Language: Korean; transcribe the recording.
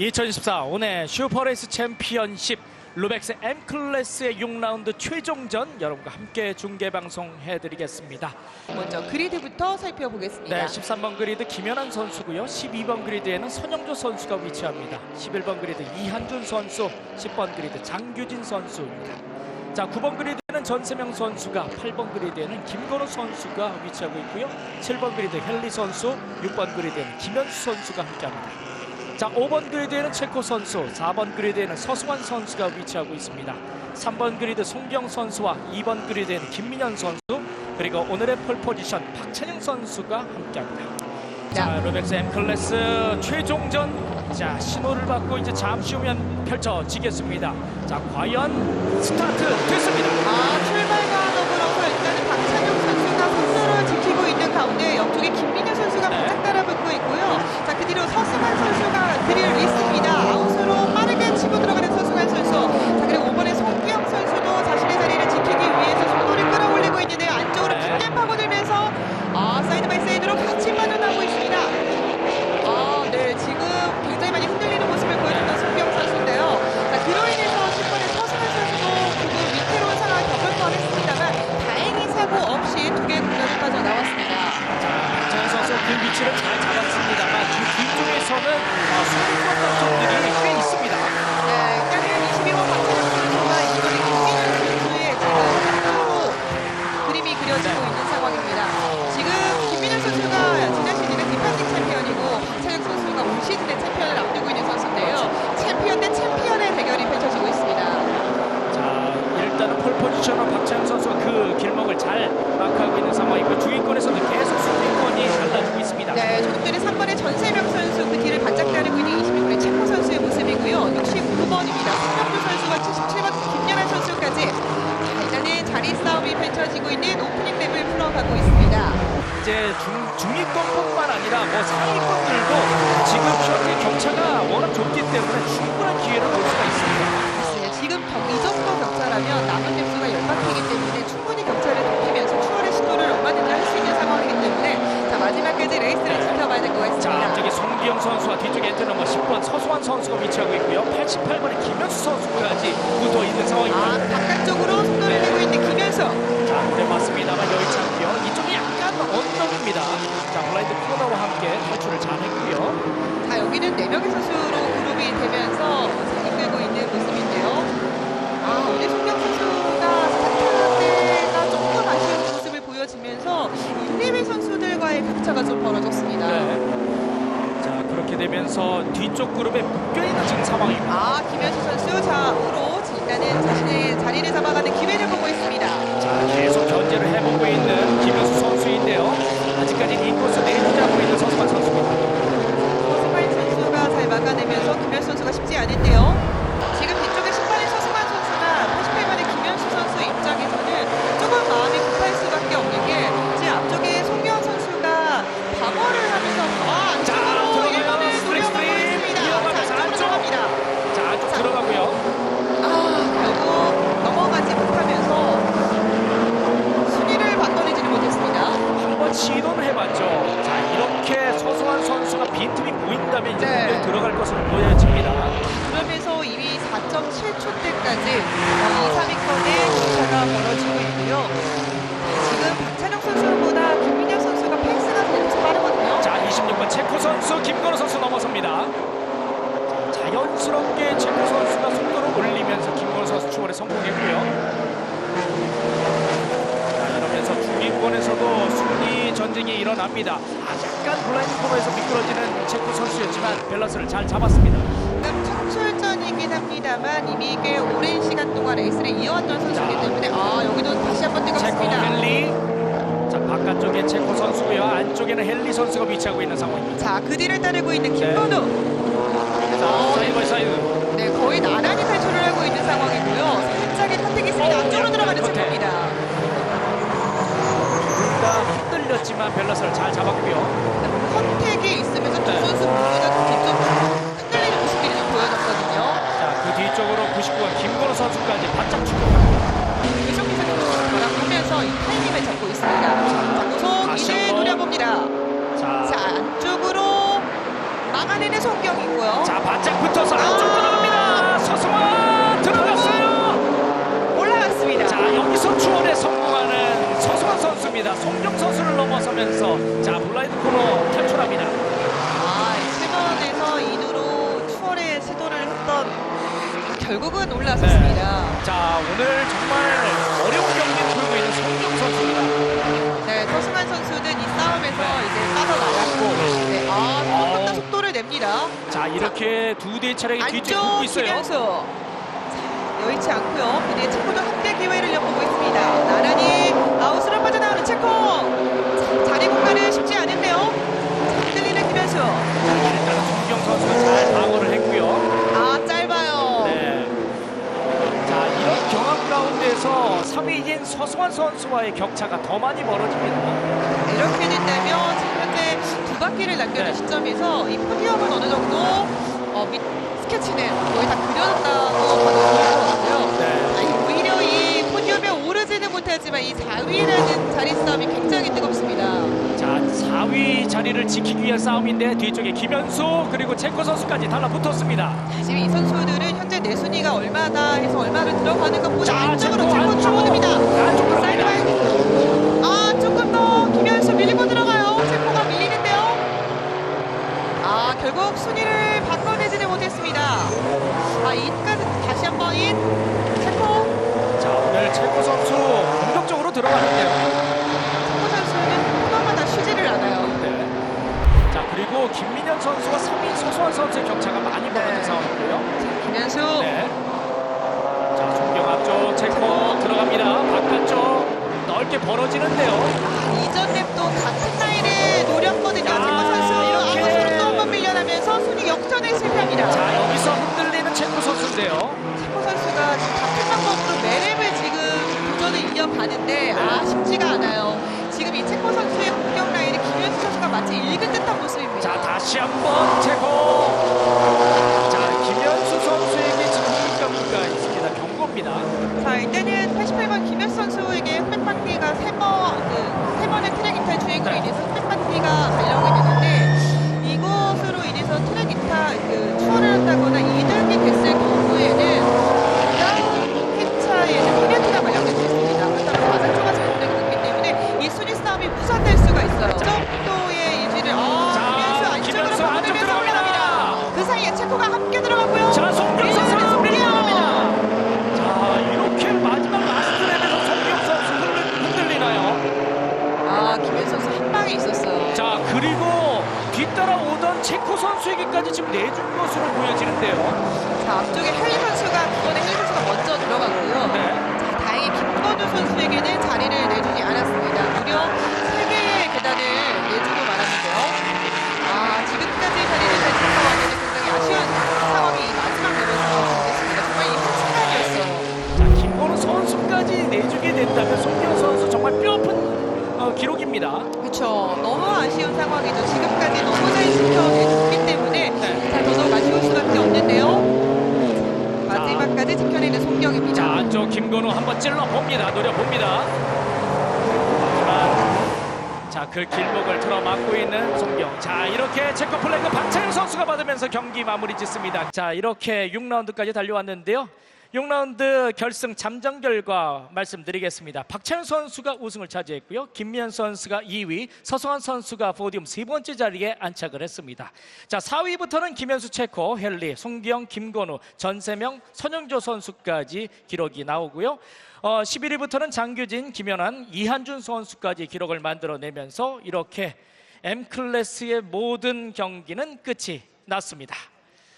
2024 오늘 슈퍼레이스 챔피언십 루벡스 M 클래스의 6라운드 최종전 여러분과 함께 중계 방송 해드리겠습니다. 먼저 그리드부터 살펴보겠습니다. 네, 13번 그리드 김연한 선수고요. 12번 그리드에는 선영조 선수가 위치합니다. 11번 그리드 이한준 선수, 10번 그리드 장규진 선수입니다. 자, 9번 그리드에는 전세명 선수가, 8번 그리드에는 김건우 선수가 위치하고 있고요. 7번 그리드 헨리 선수, 6번 그리드에는 김현수 선수가 함께합니다. 자, 5번 그리드에는 체코 선수, 4번 그리드에는 서승환 선수가 위치하고 있습니다. 3번 그리드 송경 선수와 2번 그리드에는 김민현 선수, 그리고 오늘의 폴 포지션 박찬영 선수가 함께합니다. 자, 루벡스 M 클래스 최종전 자 신호를 받고 이제 잠시 후면 펼쳐지겠습니다. 자, 과연 스타트 됐습니다. 아, 사이드 바이 사이드로 같이 빠져나오고 있습니다. 아, 네, 지금 굉장히 많이 흔들리는 모습을 보여줬던 송기영 선수인데요. 자, 그로 인해서 10번의 서승환 선수도 조금 위태로운 상황을 겪을 뻔했습니다만 다행히 사고 없이 두 개의 공격을 빠져나왔습니다. 자, 박찬영 선수 그 위치를 잘 잡았습니다만 주 뒤쪽에서는 어, 수비 보여주면서 1, 2위 선수들과의 격차가 좀 벌어졌습니다. 네. 자, 그렇게 되면서 뒤쪽 그룹에 묶여있는 지금 상황입니다. 아 김현수 선수 좌우로 일단은 자신의 자리를 잡아가는 기회를 보고 있습니다. 자, 계속 견제를 해보고 있는 김현수 선수인데요. 아직까지는 인코스 내주 3위권의 격차가 벌어지고 있고요. 지금 박찬영 선수보다 김민현 선수가 페이스가 계속 빠르거든요. 자, 26번 체코 선수 김건우 선수 넘어섭니다. 자, 자연스럽게 체코 선수가 속도를 올리면서 김건우 선수 추월에 성공했고요. 자, 이러면서 중위권에서도 순위 전쟁이 일어납니다. 아, 약간 블라인드 코너에서 미끄러지는 체코 선수였지만 밸런스를 잘 잡았습니다. 지금 청출전이긴 합니다만 이미 꽤 오랜 시간 동안 레이스를 이어왔던 선수이기 자. 때문에 아 여기도 다시 한번 체코 뜨겁습니다. 헬리. 자, 바깥쪽에 체코 선수고요. 안쪽에는 헬리 선수가 위치하고 있는 상황입니다. 자, 그 뒤를 따르고 있는 김건우. 자, 사이드 바이 사이드. 네, 거의 나란히 탈출을 하고 있는 상황이고요. 살짝의 컨택이 있습니다. 어, 앞쪽으로 약간 들어가는 컨택. 체포입니다. 둘다 흔들렸지만 밸런스를 잘 잡았고요. 컨택이 있으면서 두 네. 선수 모두 다 뒤쪽으로 흔들리는 모습이 좀 보여졌거든요. 자, 그 뒤쪽으로 99번 김건우 선수까지 바짝 축구 바짝 붙어서 안쪽 들어갑니다. 서승원 들어갔어요. 올라갔습니다. 자 여기서 추월에 성공하는 서승원 선수입니다. 송정 선수를 넘어서면서 자 블라이드 코너 탈출합니다. 아 최전에서 2루로 추월의 시도를 했던 아, 결국은 올라섰습니다. 네. 자 오늘 정말 자 이렇게 두 대 차량이 뒤쪽에 붙고 있어요. 김현수. 자, 여의치 않고요. 그대의 체코도 확대 기회를 엿보고 있습니다. 나란히 아웃으로 빠져나오는 체코. 자, 자리 공간은 쉽지 않은데요. 자, 흔들리는 김현수. 일단은 송경 선수가 잘 방어를 했고요. 아, 짧아요. 네. 자 이런 경합 가운데서 3위인 서승환 선수와의 격차가 더 많이 벌어집니다. 이렇게 된다면 바퀴를 남겨둔 네. 시점에서 이 포디엄은 어느 정도 어, 밑 스케치는 거의 다 그려졌다고. 네. 자, 이 오히려 이 포디엄에 오르지는 못하지만 이 4위라는 자리 싸움이 굉장히 뜨겁습니다. 자 4위 자리를 지키기 위한 싸움인데 뒤쪽에 김현수 그리고 체코 선수까지 달라붙었습니다. 지금 이 선수들은 현재 내 순위가 얼마다 해서 얼마를 들어가는 것보다 자, 안쪽으로 체코 안쪽. 들어옵니다. 안쪽으로 사이드 체코 선수에게까지 지금 내준 것으로 보여지는데요. 자, 앞쪽에 헬리 선수가 그번에 헬리 선수가 먼저 들어갔고요. 네. 자, 다행히 김건우 선수 어, 기록입니다. 그렇죠. 너무 아쉬운 상황이죠. 지금까지 너무 잘 지켜내줬기 때문에 네. 자, 더더욱 아쉬울 수밖에 없는데요. 마지막까지 지켜내는 송경입니다. 자 안쪽 김건우 한번 찔러 봅니다. 노려 봅니다. 하지만 자 그 길목을 틀어막고 있는 송경. 자 이렇게 체코 플래그 박찬영 선수가 받으면서 경기 마무리 짓습니다. 자 이렇게 6라운드까지 달려왔는데요. 6라운드 결승 잠정 결과 말씀드리겠습니다. 박찬영 선수가 우승을 차지했고요. 김미연 선수가 2위, 서성환 선수가 포디움 세 번째 자리에 안착을 했습니다. 자, 4위부터는 김현수 체코, 헨리, 송기영, 김건우, 전세명, 선영조 선수까지 기록이 나오고요. 어, 11위부터는 장규진, 김연한, 이한준 선수까지 기록을 만들어내면서 이렇게 M 클래스의 모든 경기는 끝이 났습니다.